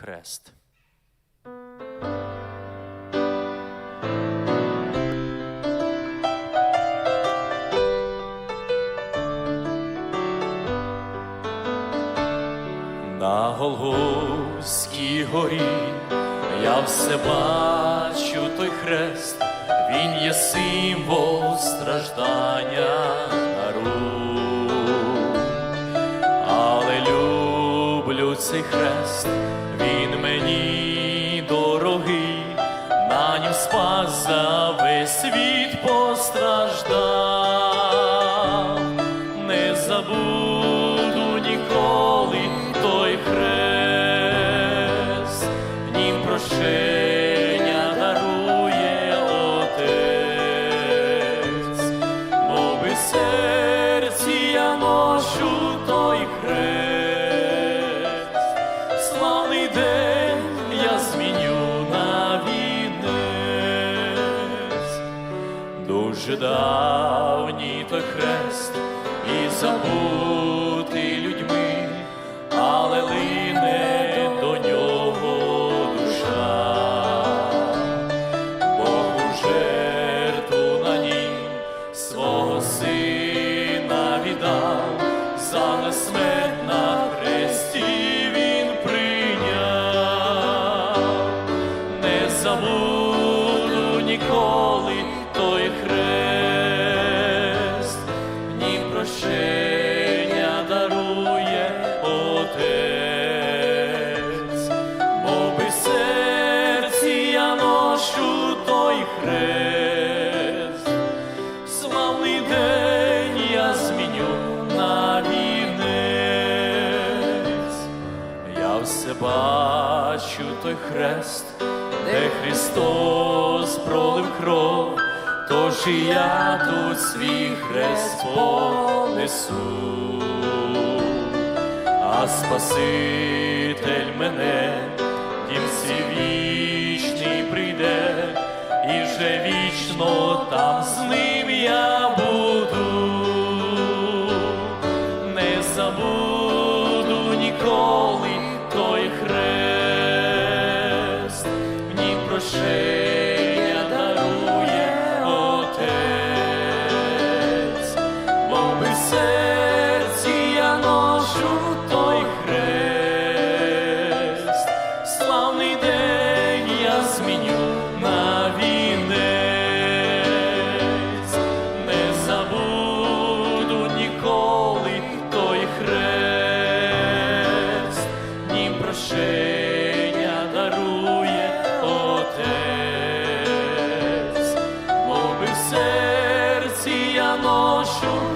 хрест. На Голгофській горі я все бачу той хрест, він є символ страждання нару. За весь світ постраждав, не забуду ніколи той хрест, в нім прощення дарує Отець, моби серці я ношу той хрест, дуже давній той хрест і забутий все бачу той хрест, де Христос пролив кров, тож і я тут свій хрест понесу. А Спаситель мене, дім вічний прийде, і вже вічно там з ним show.